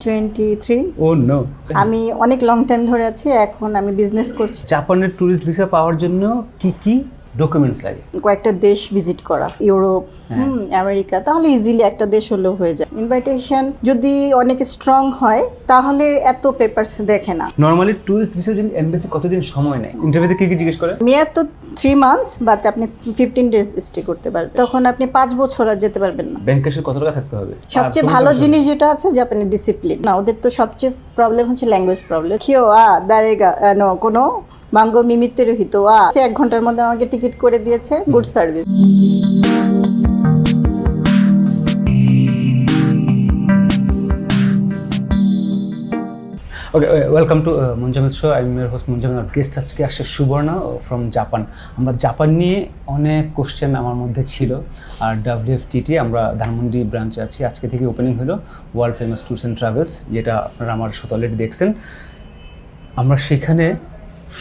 Twenty three ও no আমি অনেক long time ধরে আছি এখন আমি বিজনেস করছি। জাপানের ট্যুরিস্ট ভিসা পাওয়ার জন্য কি কি ডকুমেন্টস লাগে। কয়েকটা দেশ ভিজিট করা ইউরোপ হুম আমেরিকা তাহলে ইজিলি একটা দেশ হলেও হয়ে যায়। ইনভাইটেশন যদি অনেক স্ট্রং হয় তাহলে এত পেপারস দেখে না। নর্মালি ট্যুরিস্ট ভিসার জন্য এমবেসি কতদিন সময় নেয়? ইন্টারভিউতে কি কি জিজ্ঞেস করে? মেয়াদ তো থ্রি মান্থস বাট আপনি ফিফটিন ডেজ স্টে করতে পারবেন। তখন আপনি পাঁচ বছর আর যেতে পারবেন না। ব্যাংকের সাথে কত টাকা থাকতে হবে? সবচেয়ে ভালো জিনিস যেটা আছে জাপানের ডিসিপ্লিন না ওদের তো সবচেয়ে প্রবলেম হচ্ছে ল্যাঙ্গুয়েজ প্রবলেম কিও আ দারেগা নো কোনো মাঙ্গো মিমিতে রহিত আ সে এক ঘণ্টার মধ্যে আমাকে টিকিট করে দিয়েছে good service. Okay welcome to Munjamid show আমি মেয়ের হোস্ট মুঞ্জামিদ গেস্ট আজকে আসছে সুবর্ণ ফ্রম জাপান আমরা জাপান নিয়ে অনেক কোশ্চেন আমার মধ্যে ছিল। আর ডাব্লিউএফটিটি আমরা ধানমন্ডি ব্রাঞ্চে আছি। আজকে থেকে ওপেনিং হলো world famous tours and travels যেটা আপনারা আমার সাথে অলরেডি দেখছেন। আমরা সেখানে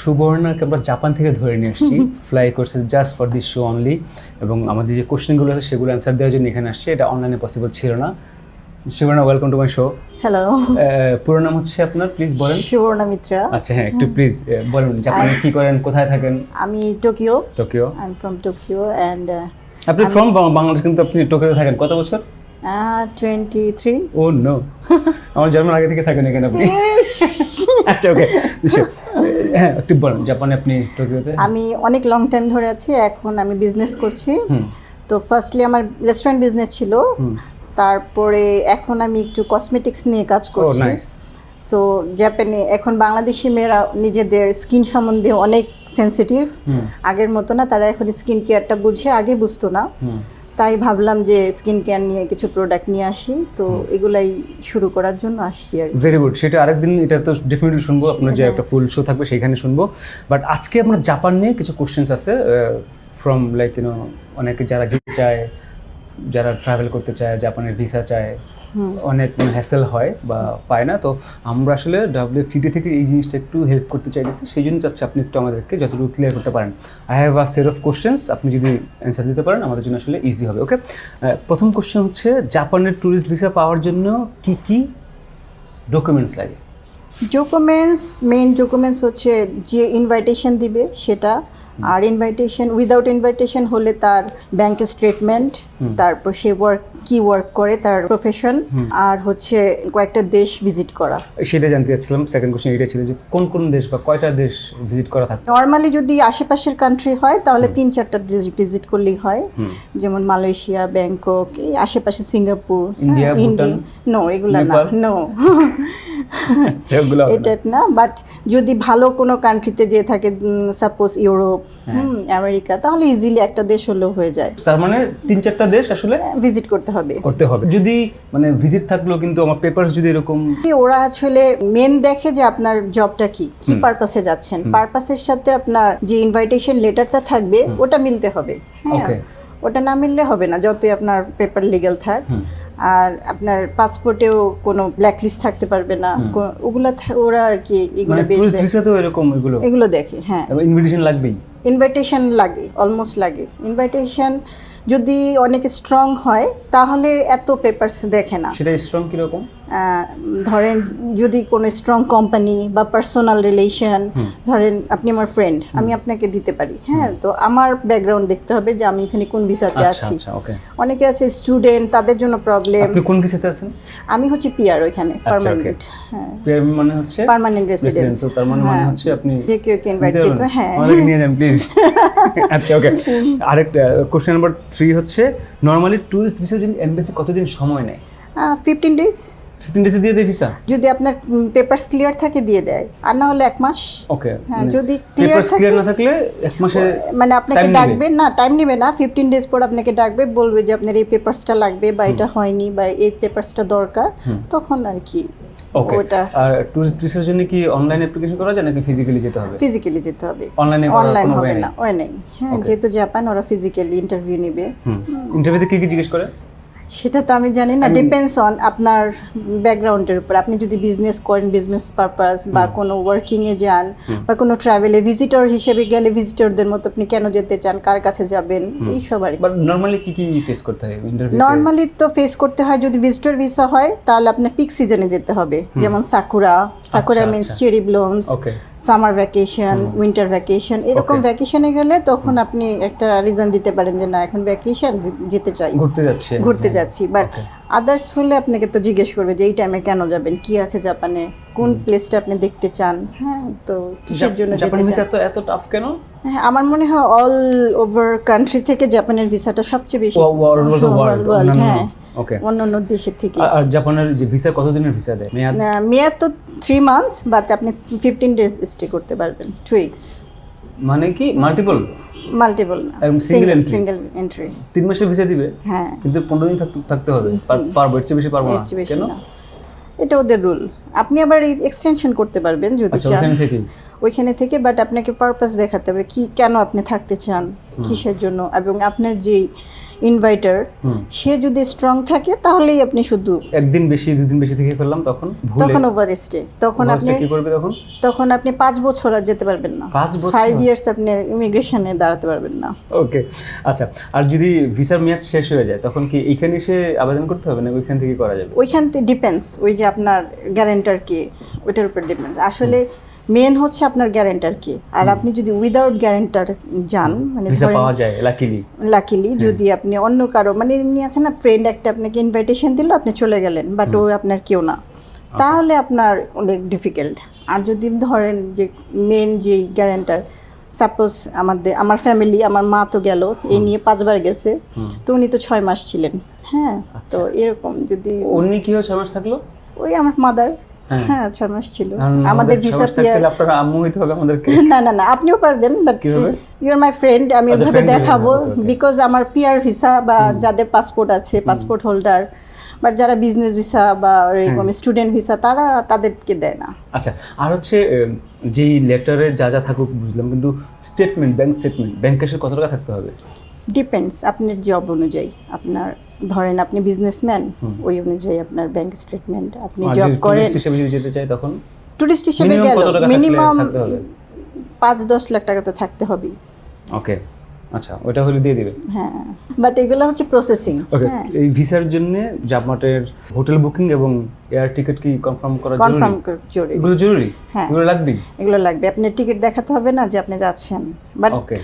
সুবর্ণাকে আমরা জাপান থেকে ধরে নিয়ে এসেছি fly courses just for this show only এবং আমাদের যে কোশ্চেনগুলো আছে সেগুলো অ্যান্সার দেওয়ার জন্য এখানে আসছে। এটা অনলাইনে পসিবল ছিল না। Suborna welcome to my show hello পুরো নাম হচ্ছে আপনার? প্লিজ বলেন। সুবর্ণা মিত্রা। আচ্ছা হ্যাঁ একটু প্লিজ বলুন জাপানে কি করেন কোথায় থাকেন? আমি Tokyo. Tokyo. I am from Tokyo and আপনি ফ্রম বাংলাদেশ কিন্তু আপনি টোকিওতে থাকেন। কত বছর? টোয়েন্টি থ্রি ও নো আমার জন্মের আগে থেকে থাকেন এখানে আপনি? আচ্ছা ওকে হ্যাঁ একটু বলুন জাপানে আপনি টোকিওতে? আমি অনেক লং টাইম ধরে আছি এখন আমি বিজনেস করছি। তো ফার্স্টলি আমার রেস্টুরেন্ট বিজনেস ছিল। তারপরে এখন আমি একটু কসমেটিক্স নিয়ে কাজ ও করছি। সো জাপানে এখন বাংলাদেশি মেয়েরা নিজেদের স্কিন সম্বন্ধে অনেক সেন্সিটিভ আগের মতো না তারা এখন স্কিন কেয়ারটা বুঝে আগে বুঝতো না। তাই ভাবলাম যে স্কিন কেয়ার নিয়ে কিছু প্রোডাক্ট নিয়ে আসি। তো এগুলাই শুরু করার জন্য আসছি আর ভেরি গুড সেটা আরেকদিন এটা তো ডেফিনেটলি শুনব আপনার যে একটা ফুল শো থাকবে সেখানে শুনব। বাট আজকে আপনার জাপান নিয়ে কিছু কোশ্চেন্স আছে ফ্রম লাইক ইউনো অনেকে যারা যেতে চায় যারা ট্রাভেল করতে চায় জাপানের ভিসা চায়। অনেক হ্যাসেল হয় বা পায় না। তো আমরা আসলে ডাব্লিউ ফিটি থেকে এই জিনিসটা একটু হেল্প করতে চাইতেছি। সেই জন্য চাচ্ছি আপনি একটু আমাদেরকে যতটুকু ক্লিয়ার করতে পারেন। I have a set of questions আপনি যদি অ্যান্সার দিতে পারেন আমাদের জন্য আসলে ইজি হবে ওকে প্রথম কোশ্চেন হচ্ছে জাপানের ট্যুরিস্ট ভিসা পাওয়ার জন্য কি কি ডকুমেন্টস লাগে? ডকুমেন্টস মেইন ডকুমেন্টস হচ্ছে যে ইনভাইটেশন দিবে সেটা আর ইনভাইটেশন উইদাউট ইনভাইটেশন হলে তার ব্যাংক স্টেটমেন্ট তারপর সে ওয়ার্ক কি ওয়ার্ক করে তার প্রফেশন আর হচ্ছে কয়েকটা দেশ ভিজিট করা। সেটা জানতে চাচ্ছিলাম। সেকেন্ড কোশ্চেন এটা ছিল যে কোন কোন দেশ বা কয়টা দেশ ভিজিট করা থাকে? নর্মালি যদি আশেপাশের কান্ট্রি হয় তাহলে তিন চারটা দেশ ভিজিট করলেই হয়। যেমন মালয়েশিয়া ব্যাংকক এই আশেপাশে সিঙ্গাপুর ইন্ডিয়া, ভুটান, নো এগুলা না। নো এই টাইপ না। বাট যদি ভালো কোনো কান্ট্রিতে যেয়ে থাকে সাপোজ ইউরোপ হুম আমেরিকা তাহলে ইজিলি একটা দেশ হলেও হয়ে যায়। তার মানে তিন চারটা দেশ আসলে ভিজিট করতে হবে। করতে হবে। যদি মানে ভিজিট থাকলেও কিন্তু আমার পেপারস যদি এরকম ওরা আসলে মেন দেখে যে আপনার জবটা কি? কি পারপাসে যাচ্ছেন? পারপাসের সাথে আপনার যে ইনভাইটেশন লেটারটা থাকবে ওটা মিলতে হবে। হ্যাঁ। ওকে ওটা না মিললে হবে না যতই আপনার পেপার লিগ্যাল থাক। আর আপনার পাসপোর্টেও কোনো ব্ল্যাকলিস্ট থাকতে পারবে না। ওগুলা ওরা আর কি এগুলো মানে। ভিসাতেও এরকম এগুলো? এগুলো দেখে হ্যাঁ। ইনভিটেশন লাগবেই? ইনভাইটেশন লাগে অলমোস্ট লাগে। ইনভাইটেশন যদি অনেক স্ট্রং হয় তাহলে এত পেপারস দেখে না। সেটা স্ট্রং কীরকম? ধরেন যদি কোনো স্ট্রং কোম্পানি বা পার্সোনাল রিলেশন ধরেন আপনি আমার ফ্রেন্ড আমি আপনাকে দিতে পারি হ্যাঁ? তো আমার ব্যাকগ্রাউন্ড দেখতে হবে যে আমি এখানে কোন ভিসাতে আচ্ছা আছি। আচ্ছা অনেকে আছে স্টুডেন্ট তাদের জন্য প্রবলেম আপনি কোন ভিসাতে আছেন? আমি হচ্ছে পিআর ওইখানে আচ্ছা, পার্মানেন্ট হ্যাঁ। পেয়ার মানে হচ্ছে পার্মানেন্ট রেসিডেন্স তো তার মানে মানে হচ্ছে আপনি যে কেউ ইনভাইট নিতে দিতে হ্যাঁ। আমাদেরকে নিয়ে যান প্লিজ আচ্ছা ওকে আরেকটা কোশ্চেন নাম্বার থ্রি হচ্ছে নর্মালি ট্যুরিস্ট ভিসার জন্য এমবেসি কতদিন সময় নেয়? ফিফটিন ডেজ ফিফটিন ডেজে দিয়ে দেয় ভিসা যদি আপনার পেপারস ক্লিয়ার থাকে দিয়ে দেয়। আর না হলে এক মাস। ওকে হ্যাঁ যদি ক্লিয়ার থাকে ক্লিয়ার না থাকলে এক মাসে মানে আপনাকে ডাকবে না টাইম নেবে না। ফিফটিন ডেজ পর আপনাকে ডাকবে বলবে যে আপনার এই পেপারসটা লাগবে বা এটা হয়নি বা এই পেপারসটা দরকার। তখন আর কি। ওকে আর টুরিস্টের জন্য কি অনলাইন অ্যাপ্লিকেশন করা যায় নাকি ফিজিক্যালি যেতে হবে? ফিজিক্যালি যেতে হবে। অনলাইনে অনলাইন হবে না ওই নেই। হ্যাঁ যেহেতু জাপান ওরা ফিজিক্যালি ইন্টারভিউ নেবে। ইন্টারভিউতে কি কি জিজ্ঞেস করে? সেটা তো আমি জানি না ডিপেন্ডস অন আপনার ব্যাকগ্রাউন্ডের উপর। আপনি যদি বিজনেস করেন বিজনেস পারপাস বা কোনো ওয়ার্কিংয়ে যান বা কোনো ট্রাভেলে ভিজিটর হিসেবে গেলে ভিজিটরদের মতো আপনি কেন যেতে চান কার কাছে যাবেন এইসব আর কি। বাট নর্মালি কি কি ফেস করতে হয় ইন্টারভিউ নর্মালি তো ফেস করতে হয় যদি ভিজিটর ভিসা হয় তাহলে আপনার পিক সিজনে যেতে হবে। যেমন sakura sakura means. Cherry blooms okay summer vacation winter vacation এরকম ভ্যাকেশনে গেলে তখন আপনি একটা রিজন দিতে পারেন যে না এখন ভ্যাকেশন যেতে চাই। ঘুরতে যাচ্ছে ঘুরতে যাচ্ছি বাট আদার্স হলে আপনাকে তো জিজ্ঞেস করবে যে এই টাইমে কেন যাবেন কি আছে জাপানে কোন প্লেসটা আপনি দেখতে চান? হ্যাঁ তো কিসের জন্য যেতে জাপান চান? ভিসা তো এত টাফ কেন? হ্যাঁ আমার মনে হয় অল ওভার কান্ট্রি থেকে জাপানের ভিসাটা সবচেয়ে বেশি ওয়ার্ল্ড হ্যাঁ ওকে অন্য অন্য দেশের থেকে। আর জাপানের যে ভিসা কতদিনের ভিসা দেয়? মেয়াদ? মেয়াদ তো থ্রি মান্থস বাট আপনি ফিফটিন ডেজ স্টে করতে পারবেন টু উইকস মানে কি? Multiple multiple single single entry তিন মাসের ভিসা দিবে? হ্যাঁ। কিন্তু পনেরো দিন থাকতে হবে। পার- পারব এর চেয়ে বেশি পারব না। কেন? এটা ওদের রুল আপনি আবার এক্সটেনশন করতে পারবেন যদি আচ্ছা চান। ওইখানে থেকে বাট আপনাকে পারপাস দেখাতে হবে কি কেন আপনি থাকতে চান কিসের জন্য? এবং আপনার যে ইনভাইটার সে যদি স্ট্রং থাকে তাহলেই আপনি শুধু একদিন বেশি দুদিন বেশি থেকে ফেললাম তখন তখন ওভার স্টে তখন আপনি কি করবে তখন? তখন আপনি পাঁচ বছর আর যেতে পারবেন না। পাঁচ বছর? ফাইভ ইয়ার্স আপনি ইমিগ্রেশনে দাঁড়াতে পারবেন না। ওকে আচ্ছা আর যদি ভিসার মেয়াদ শেষ হয়ে যায় তখন কি এখানে এসে আবেদন করতে হবে না ওইখান থেকে করা যাবে? ওইখান থেকে ডিপেন্ডস ওই যে আপনার গ্যারেন্টার কে ওইটার উপর ডিপেন্ডস আসলে মেন হচ্ছে আপনার গ্যারেন্টার কে আর আপনি যদি উইদাউট গ্যারেন্টার যান মানে পাওয়া যায় লাকিলি লাকিলি যদি আপনি অন্য কারও মানে এমনি আছে না ফ্রেন্ড একটা আপনাকে ইনভাইটেশন দিল আপনি চলে গেলেন বাট ও আপনার কেউ না। তাহলে আপনার অনেক ডিফিকাল্ট আর যদি ধরেন যে মেন যে গ্যারেন্টার সাপোজ আমাদের আমার ফ্যামিলি আমার মা তো গেল এই নিয়ে পাঁচবার গেছে তো উনি তো ছয় মাস ছিলেন হ্যাঁ? তো এরকম যদি উনি কি হয় ছয় মাস থাকল? ওই আমার মাদার হ্যাঁ। হ্যাঁ ছয় মাস ছিল। আমাদের ভিসা পিয়ার আপনার আম্মু হইতে হবে আমাদেরকে। না না না আপনিও পারবেন but? You are my friend আমি আচ্ছা, ওইভাবে দেখাবো. বিকজ আমার পিয়ার ভিসা বা যাদের পাসপোর্ট আছে পাসপোর্ট হোল্ডার বাট যারা বিজনেস ভিসা বা এরকম স্টুডেন্ট ভিসা তারা তাদেরকে দেয় না। আচ্ছা আর হচ্ছে যেই লেটারে যা যা থাকুক বুঝলাম কিন্তু স্টেটমেন্ট ব্যাংক স্টেটমেন্ট ব্যাংক ক্যাশের কত টাকা থাকতে হবে? ডিপেন্ডস আপনার জব অনুযায়ী আপনার ধরেন আপনি বিজনেসম্যান ওই অনুযায়ী আপনার ব্যাংক স্টেটমেন্ট আপনি জব করেন। হিসেবে যদি যেতে চাই তখন? টুরিস্ট হিসেবে গেল। মিনিমাম? পাঁচ দশ লাখ টাকা তো থাকতে হবেই। ওকে আচ্ছা ওটা হলে দিয়ে দিবে হ্যাঁ। বাট এগুলো হচ্ছে প্রসেসিং হ্যাঁ। এই ভিসার জন্য জাপাটের হোটেল বুকিং এবং এয়ার টিকিট কি কনফার্ম করা জরুরি? কনফার্ম জরুরি। এগুলো জরুরি? হ্যাঁ। এগুলো লাগবে এগুলো লাগবে। আপনার টিকিট দেখাতে হবে না যে আপনি যাচ্ছেন। বাট ওকে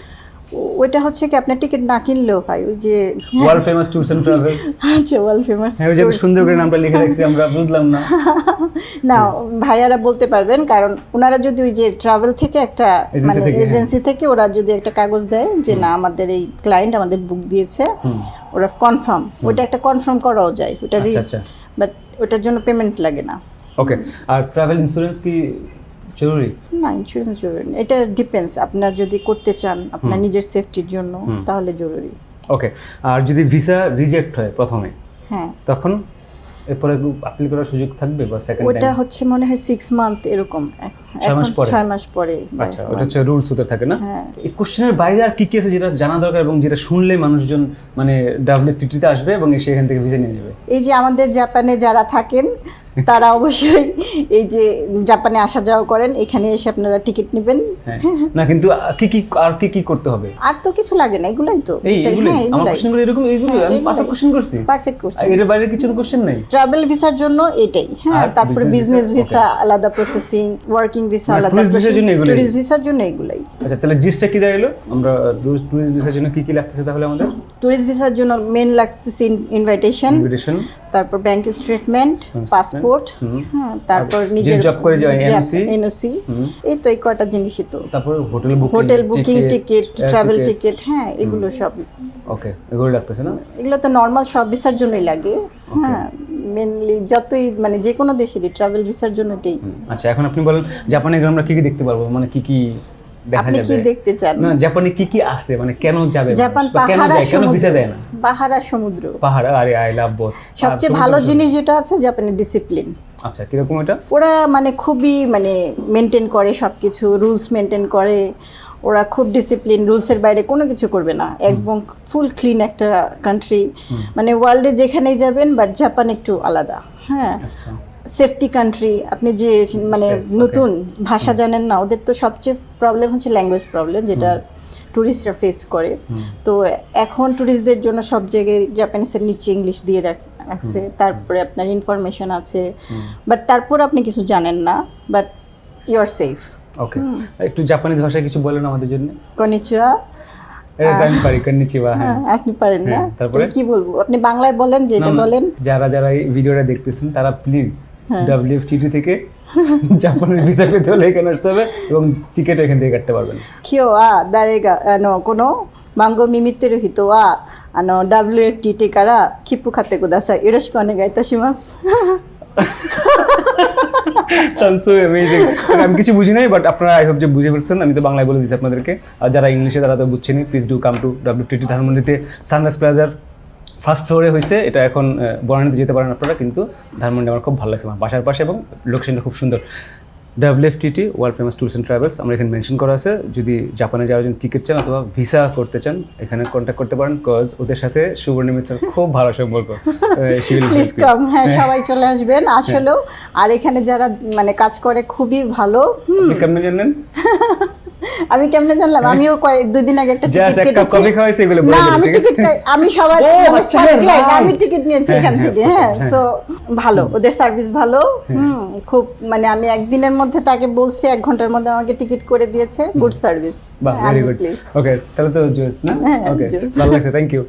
ওইটা হচ্ছে কি আপনার টিকিট না কিনলেও হয় ওই যে world famous tours and travels আচ্ছা ওয়ার্ল্ড ফেমাস হ্যাঁ ওই যে সুন্দর করে নামটা লিখে রাখছি আমরা বুঝলাম না। না ভাইয়ারা বলতে পারবেন কারণ ওনারা যদি ওই যে ট্রাভেল থেকে একটা মানে হ্যাঁ। এজেন্সি থেকে ওরা যদি একটা কাগজ দেয় যে না আমাদের এই ক্লায়েন্ট আমাদের বুক দিয়েছে ওরা কনফার্ম ওইটা একটা কনফার্ম করাও যায় ওটা আচ্ছা আচ্ছা। বাট ওটার জন্য পেমেন্ট লাগে না। ওকে আর ট্রাভেল ইন্স্যুরেন্স কি জরুরি? না ইন্স্যুরেন্স জরুরি না। এটা ডিপেন্ডস আপনার যদি করতে চান আপনার নিজের সেফটির জন্য তাহলে জরুরি। ওকে আর যদি ভিসা রিজেক্ট হয় প্রথমে হ্যাঁ। তখন এরপরে আপিল করার সুযোগ থাকবে বা সেকেন্ড ওটা হচ্ছে মনে হয় মান্থ এরকম। মাস এখন পরে? ছয় মাস পরে আচ্ছা ওটা হচ্ছে রুলস হতে থাকে না? হ্যাঁ। এই কোশ্চেনের বাইরে আর কি কি আছে যেটা জানা দরকার এবং যেটা শুনলে মানুষজন মানে ডাব্লিউটিটিতে আসবে এবং এসে এখান থেকে ভিসা নিয়ে যাবে এই যে আমাদের জাপানে যারা থাকেন তারা অবশ্যই এই যে জাপানে আসা যাওয়া করেন এখানে এসে আপনারা টিকিট নেবেন। হ্যাঁ। না কিন্তু কি কি আর কি কি করতে হবে? আর তো কিছু লাগে না এগুলাই তো। এগুলো হ্যাঁ এগুলাই? এরকম এইগুলো হ্যাঁ, আমি পারফেক্ট কোশ্চেন করছি? পারফেক্ট করছে এর বাইরে কিছু কোশ্চেন নেই? ট্রাভেল ভিসার জন্য এটাই। হ্যাঁ তারপরে বিজনেস ভিসা আলাদা প্রসেসিং ওয়ার্কিং ভিসা আলাদা এগুলাই? টুরিস্ট ভিসার জন্য এগুলাই। আচ্ছা তাহলে জিসটা কি দাঁড়াল? আমরা টুরিস্ট ভিসার জন্য কি কি লাগতেছে তাহলে আমাদের? টুরিস্ট ভিসার জন্য মেন লাগতেছে ইনভাইটেশন তারপর ব্যাংক স্টেটমেন্ট পাসপোর্ট হ্যাঁ তারপর নিজের job করে যে NOC? এনওসি এই তো এই কয়টা জিনিসই তো। তারপর hotel booking hotel booking ticket travel ticket হ্যাঁ এগুলো সব। ওকে এগুলো লাগতেছে না? এগুলো তো নর্মাল সব ভিসার জন্যই লাগে হ্যাঁ মেনলি যতই মানে যে কোনো দেশেরই ট্রাভেল ভিসার জন্য আচ্ছা এখন আপনি বলেন জাপানে গেলে আমরা কি কি দেখতে পারব? মানে কি কি দেখা আপনি কি দেখতে চান? না জাপানে কি কি আছে? মানে কেন যাবে জাপান পাহাড় কেন ভিসা দেয় না? পাহাড় সমুদ্র। পাহাড় আরে আই লাভ বোথ সবচেয়ে ভালো জিনিস যেটা আছে জাপানের ডিসিপ্লিন আচ্ছা কীরকম এটা? ওরা মানে খুবই মানে মেনটেন করে সব কিছু রুলস মেনটেন করে। ওরা খুব ডিসিপ্লিন রুলসের বাইরে কোনো কিছু করবে না। একদম ফুল ক্লিন একটা কান্ট্রি মানে ওয়ার্ল্ডে যেখানেই যাবেন বাট জাপান একটু আলাদা। হ্যাঁ। আচ্ছা। সেফটি কান্ট্রি আপনি যে মানে নতুন ভাষা জানেন না ওদের তো সবচেয়ে প্রবলেম হচ্ছে ল্যাঙ্গুয়েজ প্রবলেম যেটা ট্যুরিস্টরা ফেস করে। তো এখন ট্যুরিস্টদের জন্য সব জায়গায় জাপানিসের নিচে ইংলিশ দিয়ে রাখ- রাখছে তারপরে আপনার ইনফরমেশন আছে। বাট তারপর আপনি কিছু জানেন না but you are safe okay একটু জাপানিজ ভাষায় কিছু বলেন আমাদের জন্য। কনিচুয়া এটা আমি পারি কন্নিচিবা হ্যাঁ। আপনি পারেন না। হ্যাঁ, তারপরে? কি বলব? আপনি বাংলায় বলেন যেটা বলেন। যারা যারা এই ভিডিওটা দেখতেছেন তারা প্লিজ হ্যাঁ। ডাব্লিউএফটিডি থেকে জাপানের ভিসা পেতে হলে এখানে আসতে হবে এবং টিকিট এখান থেকে কাটতে পারবেন। কিও আ দারে গা আনো কোনো মাঙ্গো মিমিত্তের হিতো আ আনো ডাব্লিউএফটিটি কারা কিপ্পু খাতে কুদাসাই ইরোশিকু ওনেগাই ইতাশিমাস সাউন্ড মানে সো অ্যামেজিং আমি কিছু বুঝি নাই বাট আপনারা আই হোপ যে বুঝে ফেলছেন। আমি তো বাংলায় বলে দিচ্ছি আপনাদেরকে। আর যারা ইংলিশে তারা তো বুঝছেনি please do come to W T WTT ধানমন্ডিতে সানরাইজ প্লাজার ফার্স্ট ফ্লোরে হয়েছে এটা এখন বনানীতে যেতে পারেন আপনারা কিন্তু ধানমন্ডি আমার খুব ভালো লাগছে। আমার বাসার পাশে এবং লোকেশনটা খুব সুন্দর। WFTT world famous tours and travels আমরা এখানে মেনশন করা আছে। যদি জাপানে যাওয়ার জন্য টিকিট চান অথবা ভিসা করতে চান এখানে কন্ট্যাক্ট করতে পারেন কজ ওদের সাথে সুবর্ণ মিত্রের খুব ভালো সম্পর্ক। প্লিজ কাম হ্যাঁ সবাই চলে আসবেন আসলেও। আর এখানে যারা মানে কাজ করে খুবই ভালো কেমন জানেন? আমি কেমনে জানলাম? আমিও কয়েক দুই দিন আগে একটা টিকিট কেটেছি। না আমি টিকিট আমি সবার মানে আচ্ছা, first আমি টিকিট নিয়েছি হ্যাঁ, এখান হ্যাঁ, থেকে হ্যাঁ। হ্যাঁ। সো ভালো ওদের সার্ভিস ভালো। হুম। খুব মানে আমি একদিনের মধ্যে তাকে বলছি এক ঘণ্টার মধ্যে আমাকে টিকিট করে দিয়েছে। গুড সার্ভিস বাহ ভেরি গুড ওকে তাহলে তো জোস না? হ্যাঁ, ওকে ভালো লাগছে থ্যাংক ইউ